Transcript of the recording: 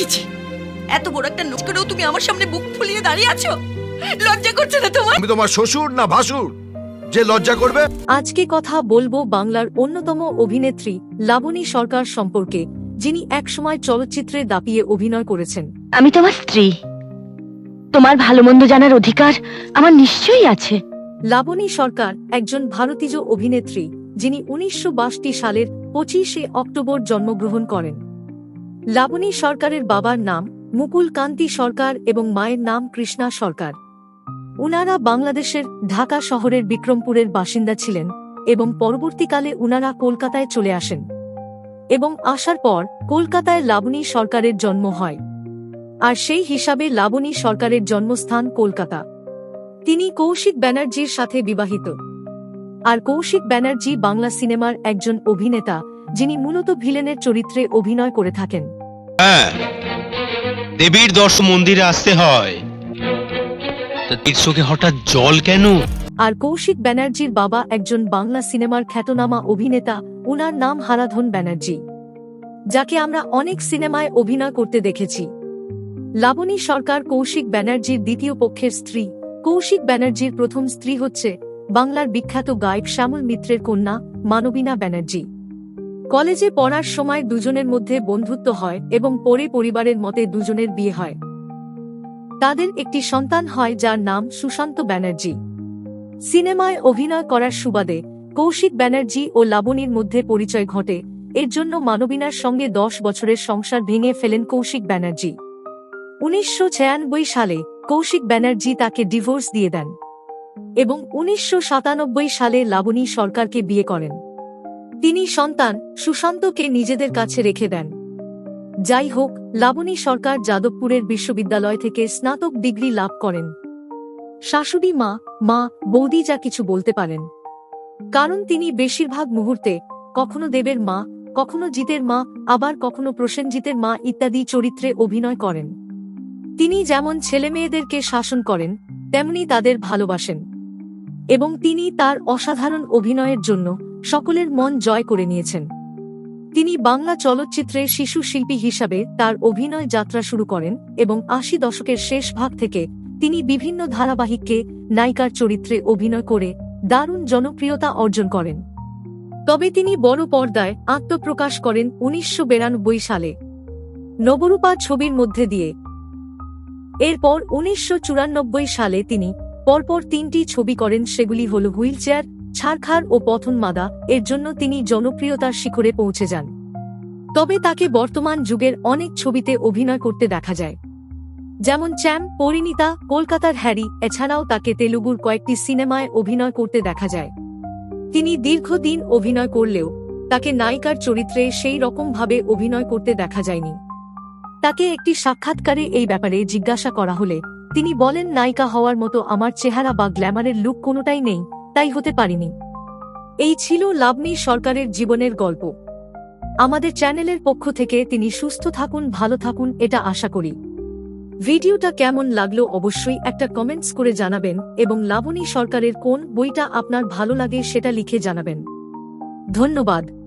ছি ছি এত বড় একটা নোট করেও তুমি আমার সামনে বুক ফুলিয়ে দাঁড়িয়ে আছো? লজ্জা করছে না তোমার? আমি তোমার শ্বশুর না ভাসুর? যে লজ্জা করবে? আজকে কথা বলব বাংলার অন্যতম অভিনেত্রী লাবণী সরকার সম্পর্কে যিনি একসময় চলচ্চিত্রে দাপিয়ে অভিনয় করেছেন। আমি তোমার স্ত্রী। তোমার ভালো মন্দ জানার অধিকার আমার নিশ্চয়ই আছে। লাবণী সরকার একজন ভারতীয় অভিনেত্রী যিনি উনিশশো সালের পঁচিশে অক্টোবর জন্মগ্রহণ করেন। লাবণী সরকারের বাবার নাম, মুকুল কান্তি সরকার এবং মায়ের নাম কৃষ্ণা সরকার। উনারা বাংলাদেশের ঢাকা শহরের বিক্রমপুরের বাসিন্দা ছিলেন এবং পরবর্তীকালে উনারা কলকাতায় চলে আসেন এবং আসার পর কলকাতায় লাবণী সরকারের জন্ম হয়। আর সেই হিসাবে লাবণী সরকারের জন্মস্থান কলকাতা। তিনি কৌশিক ব্যানার্জির সাথে বিবাহিত। আর কৌশিক ব্যানার্জি বাংলা সিনেমার একজন অভিনেতা যিনি মূলত ভিলেনের চরিত্রে অভিনয় করে থাকেন। হ্যাঁ দেবীর দর্শন মন্দিরে আসতে হয়। তা তীর চোখে হঠাৎ জল কেন? আর কৌশিক ব্যানার্জির বাবা একজন বাংলা সিনেমার খ্যাতনামা অভিনেতা উনার নাম হারাধন ব্যানার্জি যাকে আমরা অনেক সিনেমায় অভিনয় করতে দেখেছি। লাবণী সরকার কৌশিক ব্যানার্জির দ্বিতীয় পক্ষের স্ত্রী। কৌশিক ব্যানার্জির প্রথম স্ত্রী হচ্ছে বাংলার বিখ্যাত গায়ক শ্যামল মিত্রের কন্যা মানবীনা ব্যানার্জি। কলেজে পড়ার সময় দুজনের মধ্যে বন্ধুত্ব হয় এবং পরে পরিবারের মতে দুজনের বিয়ে হয়। তাদের একটি সন্তান হয় যার নাম সুশান্ত ব্যানার্জি। সিনেমায় অভিনয় করার সুবাদে কৌশিক ব্যানার্জি ও লাবণীর মধ্যে পরিচয় ঘটে, এর জন্য মানবিনার সঙ্গে দশ বছরের সংসার ভেঙে ফেলেন কৌশিক ব্যানার্জি। উনিশশো ছিয়ানব্বই সালে কৌশিক ব্যানার্জি তাকে ডিভোর্স দিয়ে দেন এবং উনিশশো সাতানব্বই সালে লাবণী সরকারকে বিয়ে করেন। তিনি সন্তান, সুশান্তকে নিজেদের কাছে রেখে দেন। যাই হোক, লাবণী সরকার যাদবপুরের বিশ্ববিদ্যালয় থেকে স্নাতক ডিগ্রি লাভ করেন। শাশুড়ি মা মা, বৌদি যা কিছু বলতে পারেন। কারণ তিনি বেশিরভাগ মুহূর্তে কখনো দেবের মা, কখনো জিতের মা, আবার কখনো প্রসেনজিতের মা ইত্যাদি চরিত্রে অভিনয় করেন। তিনি যেমন ছেলেমেয়েদেরকে শাসন করেন, তেমনি তাদের ভালোবাসেন। এবং তিনি তার অসাধারণ অভিনয়ের জন্য সকলের মন জয় করে নিয়েছেন। তিনি বাংলা চলচ্চিত্রে শিশু শিল্পী হিসাবে তার অভিনয় যাত্রা শুরু করেন এবং আশি দশকের শেষ ভাগ থেকে তিনি বিভিন্ন ধারাবাহিককে নায়িকার চরিত্রে অভিনয় করে দারুণ জনপ্রিয়তা অর্জন করেন। তবে তিনি বড় পর্দায় আত্মপ্রকাশ করেন উনিশশো বিরানব্বই সালে। নবরূপা ছবির মধ্যে দিয়ে। এরপর উনিশশো চুরানব্বই সালে তিনি পরপর তিনটি ছবি করেন, সেগুলি হল হুইলচেয়ার ছারখার ও পথন মাদা এর জন্য তিনি জনপ্রিয়তার শিখরে পৌঁছে যান। তবে তাকে বর্তমান যুগের অনেক ছবিতে অভিনয় করতে দেখা যায়। যেমন চ্যাম, পরিণীতা, কলকাতার হ্যারি, এছাড়াও তাকে তেলুগুর কয়েকটি সিনেমায় অভিনয় করতে দেখা যায়। তিনি দীর্ঘদিন অভিনয় করলেও, তাকে নায়িকার চরিত্রে সেই রকমভাবে অভিনয় করতে দেখা যায়নি। তাকে একটি সাক্ষাৎকারে এই ব্যাপারে জিজ্ঞাসা করা হলে, তিনি বলেন, নায়িকা হওয়ার মতো আমার চেহারা বা গ্ল্যামারের লুক কোনোটাই নেই। তাই হতে পারিনি। এই ছিল লাবণী সরকারের জীবনের গল্প। আমাদের চ্যানেলের পক্ষ থেকে তিনি সুস্থ থাকুন, ভালো থাকুন, এটা আশা করি। ভিডিওটা কেমন লাগল অবশ্যই একটা কমেন্টস করে জানাবেন এবং লাবণী সরকারের কোন বইটা আপনার ভালো লাগে সেটা লিখে জানাবেন। ধন্যবাদ।